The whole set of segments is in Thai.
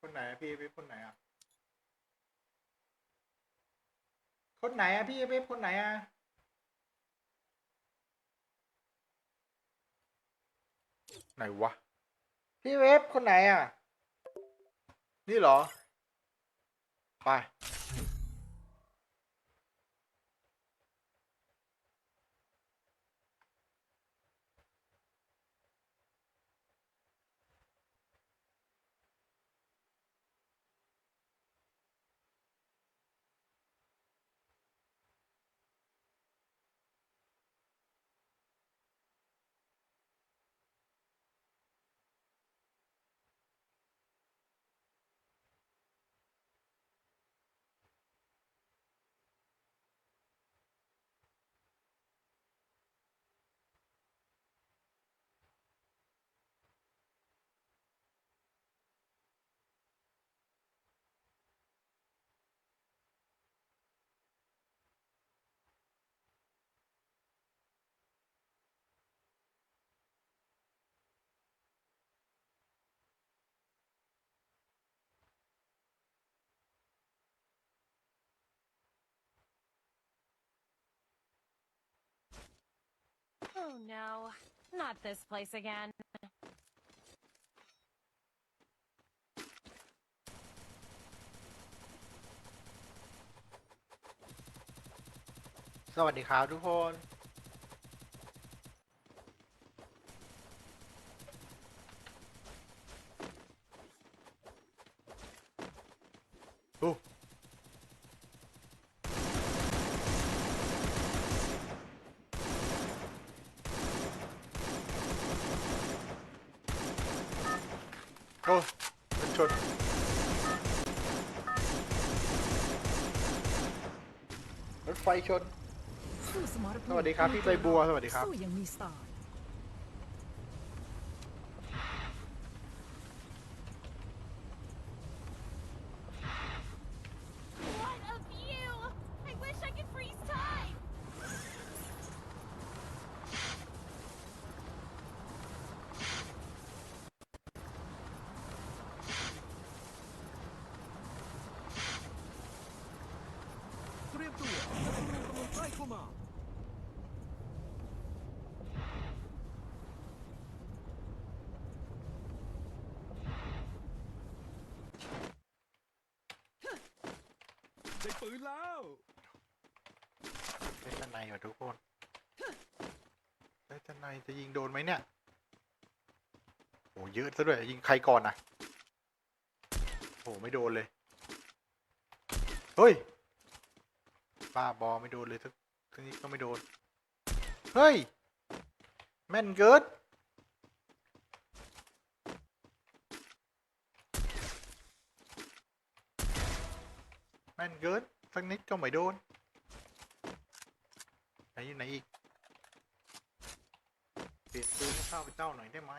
คนไหนอะพี่เวฟคนไหนอะ คนไหนอะพี่เวฟคนไหนอะไหนวะ พี่เวฟคนไหนอะ นี่เหรอ ไป Oh no, not this place again. สวัสดีครับทุกคน โอ้ โอ้เป็นชนรถไฟชน สู้สมรภูมิสวัสดีครับพี่ใบบัวสวัสดีครับ สู้อยังมีสไตล์ รียมตัวศัตรูกำลังใกล้เข้ามาได้ปืนแล้ว ได้ทนายว่ะทุกคน ได้ทนายจะยิงโดนไหมเนี่ยโอ้เยอะซะด้วยยิงใครก่อนนะโอ้ไม่โดนเลย เฮ้ย บ้าบอไม่โดนเลยทุกทีนี้ก็ไม่โดน เฮ้ย แม่นเกิดแม่นเกิดสักนิดก็ไม่โดน ไหนอยู่ไหนอีก เปลี่ยนปืนให้ข้าพเจ้าหน่อยได้ไหม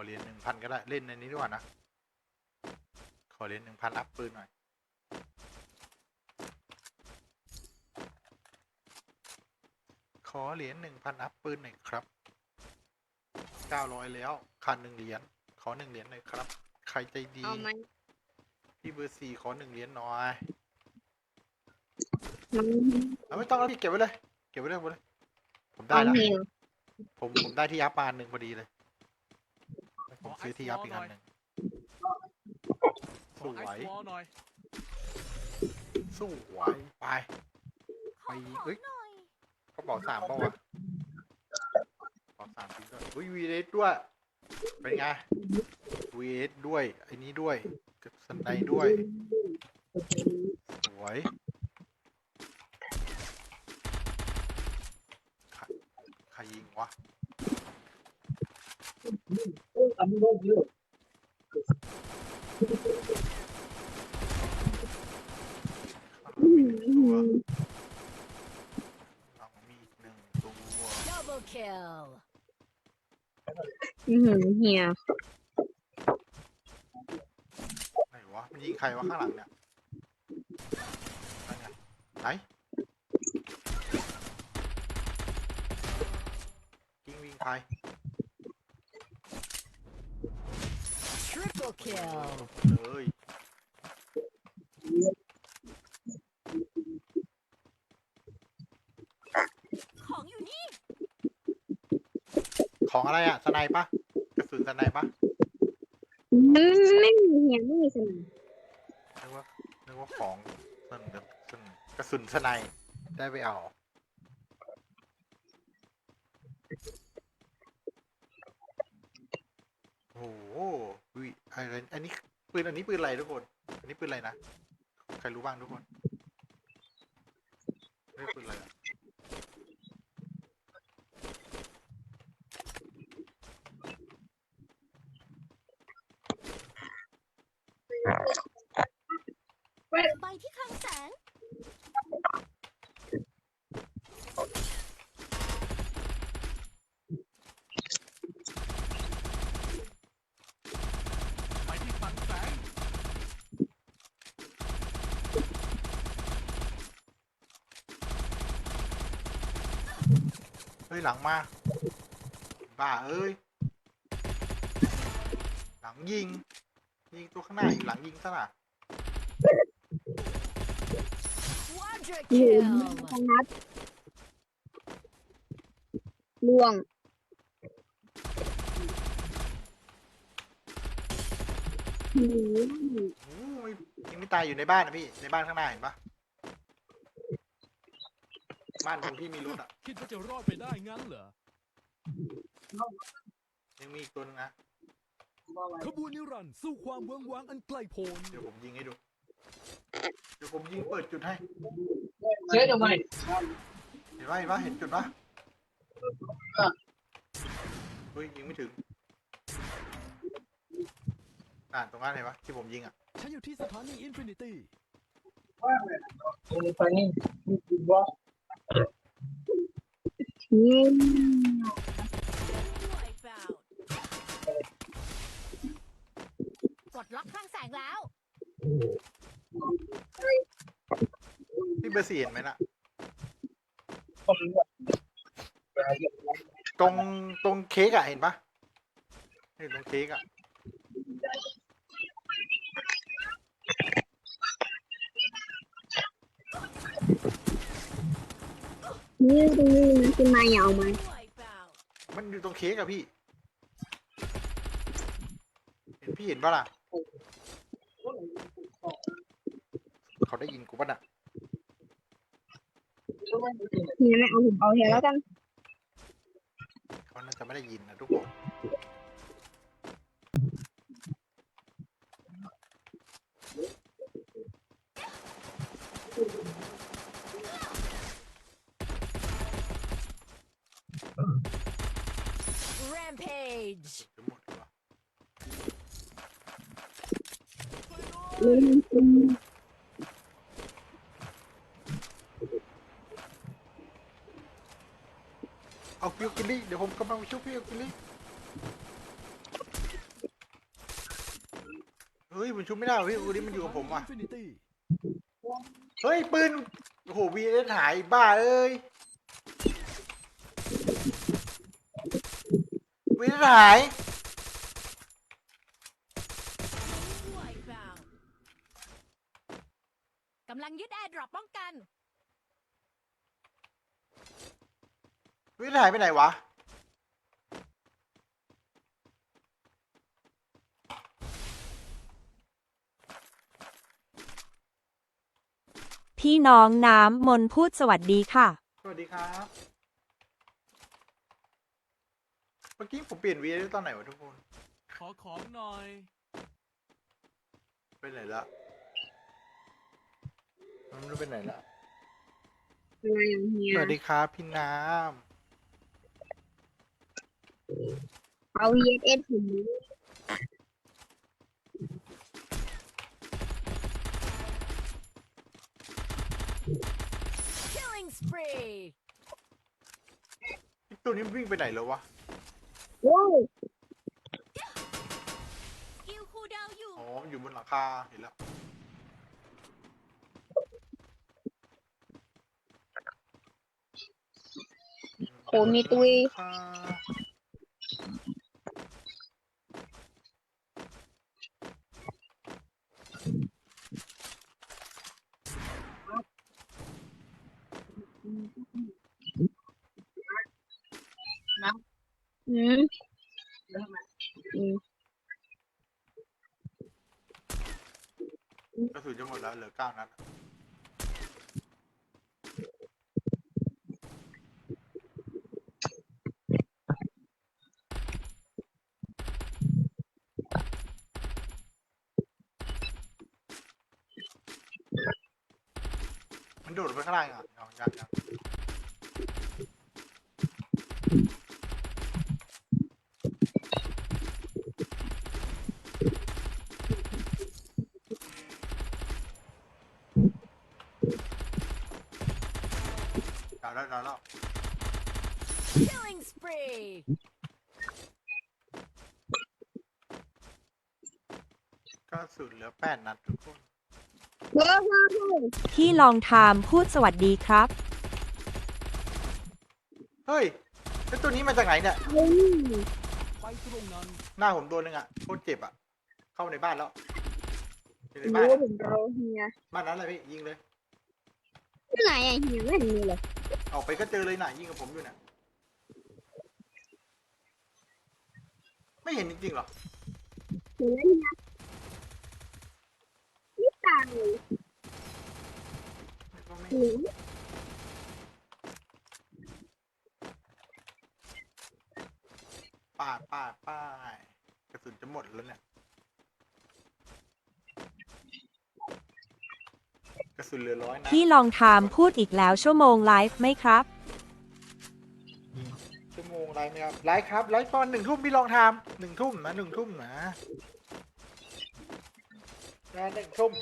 อเหรียญหนึ่งพันก็ได้ เล่นในนี้ดีกว่านะ ขอเหรียญหนึ่งพันอัพปืนหน่อย ขอเหรียญหนึ่งพันอัพปืนหน่อยครับเก้าร้อยแล้วคันหนึ่งเหรียญ ขอหนึ่งเหรียญหน่อยครับ ใครใจดี เอาไหมพี่เบอร์สี่ขอหนึ่งเหรียญหน่อยมันเอาไม่ต้องแล้วพี่เก็บไว้เลย เก็บไว้เลยหมดเลย ผมได้เอาแล้วหิวผมผมได้ที่ยับมาอันหนึ่งพอดีเลยผม ซื้อที่ยับอีกอันหนึ่งสขอไอวยซ์วอลหน่อยสวยไป ไปเอ้ย กระเป๋าสามเปล่าวะกระเป๋าสามจริงด้วยอุ้ยวีเอสด้วย เป็นไงวีเอสด้วย ไอ้นี้ด้วยกับสันไดด้วย สวยใครใครยิงวะ เรามีอีกหนึ่งตัว Double kill. อื้อเฮียไหนวะมัยิงใครวะข้างหลังเนี่ยไหนเนี่ยิงวิ่งใคร Triple kill. เลยของอยู่นี่ ของอะไรอะสไนปะกระสุนสไนปะมันไม่มีเฮียไม่มีสนามนึกว่านึกว่าของสนกระสุนกระสุนสไนได้ไปเอา โอ้โหวิ อะไรอันนี้ปืนอันนี้ปืนอะไรทุกคน อันนี้ปืนอะไรนะ ใครรู้บ้างทุกคนนี่ปืนอะไรอะ ไปที่คลังแสง ไปที่คลังแสง เฮ้ยหลังมา บ้าเอ้ย หลังยิง ยิงตัวข้างหน้าอีกหลังยิงซะน่ะ Quadra อยู่ kill. พนัดล่วงหืมโอ้ยยิงไม่ตายอยู่ในบ้านนะพี่ ในบ้านข้างหน้าเห็นปะ บ้านตรงที่มีรถอะ คิดว่าจะรอดไปได้งั้นเหรอ ยังมีอีกตัวนึงนะ ขบวนนิรันดร์สู่ความเวิ้งว้างอันไกลโพ้นเดี๋ยวผมยิงให้ดู เดี๋ยวผมยิงเปิดจุดให้ เชื่อทำไมเห็นปะเห็นปะเห็นจุดปะเฮ้ยยิงไม่ถึงอ่าตรงนั้นเห็นปะที่ผมยิงอะ ฉันอยู่ที่สถานีอินฟินิตี้ไปนี่ว่าอืม Wipeout ปลดล็อกคลังแสงแล้ว พี่เบอร์สี่เห็นไหมน่ะ ตรงตรงเค้กอะเห็นปะนี่ตรงเค้กอะ นี่ตรงนี้นะคุณมาอย่าเอามา Wipeout มันอยู่ตรงเค้กอะพี่เห็นพี่เห็นปะล่ะเขาได้ยินกูปะน่ะเฮียไม่เอาผมเอาเฮียแล้วกันเขาน่าจะไม่ได้ยินนะทุกคน Rampage. จะหมดเลยวะอืมอืมเอาพิวกิลี่เดี๋ยวผมกำลังไปช่วยพิวกิลี่เฮ้ยมันชุบไม่ได้ว่ะพี่วันนี้มันอยู่กับผมว่ะอินฟินิตี้เฮ้ยปืนโอ้โหวีเอสหายบ้าเอ้ยวีเอส หาย Wipeout กำลังยึดแอร์ดรอปป้องกันวีเอสหายไปไหนวะ พี่น้องน้ำมนพูดสวัสดีค่ะ สวัสดีครับ เมื่อกี้ผมเปลี่ยนวีได้ตอนไหนวะทุกคน ขอของหน่อย ไปไหนละมันไม่รู้ไปไหนละอะไรอย่างเฮียสวัสดีครับพี่น้เอาเฮียเอสผม Killing spree. ำไอ้ตัวนี้มันวิ่งไปไหนแล้ววะ กิลคูลดาวอยู่ อ๋อมันอยู่บนหลังคาเห็นแล้ว โหมีตุย อ อืมอืมกระสุนจะหมดแล้วเหลือเก้านัดมันโดดไปข้างล่างอะยังยังยังดาวแล้วดาวแล้ว Killing spree. กระสุนเหลือแปดนัดทุกคนเฮ้ยเฮ้ยเฮ้ยพี่ลองทามพูดสวัสดีครับ เฮ้ยแล้วตัวนี้มาจากไหนเนี่ยเฮ้ยไปตรงนั้นหน้าผมโดนหนึ่งอะโคตรเจ็บอะ เข้าในบ้านแล้วอยู่ในรู้บ้านว่าอะผมโดนเฮียบ้านนั้นเลยพี่ยิงเลย ที่ไหนอะเฮียไม่เห็นมีเลยออกไปก็เจอเลยน่ะยิงกับผมอยู่น่ะ ไม่เห็นจริงๆหรอเห็นแล้วเฮียนี่ตายก็ไม่เห็นป้าดป้าดป้ายกระสุนจะหมดแล้วเนี่ย กระ สุนเหลือร้อยนะพี่ลองทามพูดอีกแล้วชั่วโมงไลฟ์ไหมครับ ชั่วโมงไลฟ์ไหมครับไลฟ์ครับไลฟ์ตอนหนึ่งทุ่มพี่ลองทำหนึ่งทุ่มนะหนึ่งทุ่มนะนะหนึ่งทุ่ม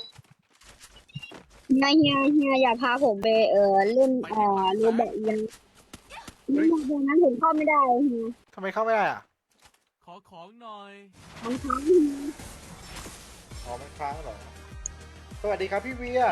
เฮียเฮียเฮียอย่าพาผมไปเออเล่นเอ่อโรบอทยังเล่นโรบอทนั้นผมเข้าไม่ได้เฮียทำไมเข้าไม่ได้อะขอของหน่อย มันค้างเฮียอ๋อมันค้างเหรอสวัสดีครับพี่เวีย